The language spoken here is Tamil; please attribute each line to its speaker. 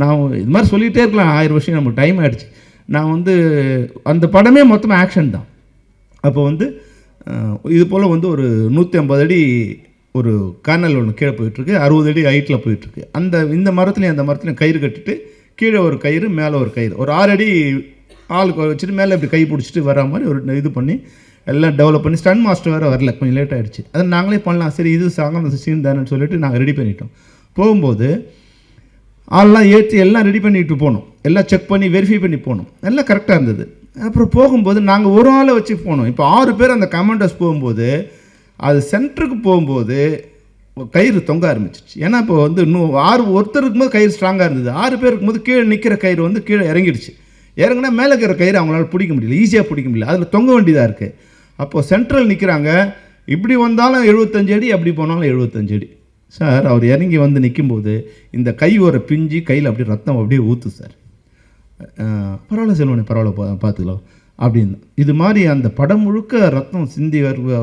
Speaker 1: நான் இது மாதிரி சொல்லிகிட்டே இருக்கலாம். ஆயிரம் வருஷம் நமக்கு டைம் ஆகிடுச்சு நான் வந்து அந்த படமே மொத்தமாக ஆக்ஷன் தான். அப்போ வந்து இது போல் வந்து ஒரு நூற்றி ஐம்பது அடி ஒரு கனல் ஒன்று கீழே போயிட்டுருக்கு. அறுபது அடி ஹைட்டில் போயிட்டுருக்கு. அந்த இந்த மரத்துலையும் அந்த மரத்துலையும் கயிறு கட்டிட்டு கீழே ஒரு கயிறு மேலே ஒரு கயிறு. ஒரு ஆறு அடி ஆளுக்கு வச்சுட்டு மேலே இப்படி கை பிடிச்சிட்டு வர மாதிரி ஒரு இது பண்ணி எல்லாம் டெவலப் பண்ணி ஸ்டன் மாஸ்டர் வேறு வரல. கொஞ்சம் லேட் ஆகிடுச்சு அதை நாங்களே பண்ணலாம். சரி இது சாங்கம் அந்த சீன் தானேன்னு சொல்லிட்டு நாங்கள் ரெடி பண்ணிட்டோம். போகும்போது ஆள்லாம் ஏற்றி எல்லாம் ரெடி பண்ணிட்டு போனோம். எல்லாம் செக் பண்ணி வெரிஃபை பண்ணி போனோம். எல்லாம் கரெக்டாக இருந்தது. அப்புறம் போகும்போது நாங்கள் ஒரு ஆளை வச்சு போனோம். இப்போ ஆறு பேர் அந்த கமாண்டர்ஸ் போகும்போது அது சென்டருக்கு போகும்போது கயிறு தொங்க ஆரம்பிச்சிச்சு ஏன்னா இப்போ வந்து இன்னும் ஆறு ஒருத்தர் இருக்கும்போது கயிறு ஸ்ட்ராங்காக இருந்தது. ஆறு பேர் இருக்கும்போது கீழே நிற்கிற கயிறு வந்து கீழே இறங்கிடுச்சு. இறங்குனா மேலே இருக்கிற கயிறு அவங்களால பிடிக்க முடியல. ஈஸியாக பிடிக்க முடியல. அதில் தொங்க வேண்டியதாக இருக்குது அப்போது சென்ட்ரல் நிற்கிறாங்க இப்படி வந்தாலும் எழுபத்தஞ்சு அடி அப்படி போனாலும் எழுபத்தஞ்சு அடி. சார் அவர் இறங்கி வந்து நிற்கும்போது இந்த கை ஒரு பிஞ்சு கையில் அப்படியே ரத்தம் அப்படியே ஊற்று சார். பரவாயில்ல செல்வனே பரவாயில்ல பா பார்த்துக்கலாம். அப்படின்னு. இது மாதிரி அந்த படம் முழுக்க ரத்தம் சிந்தி வரு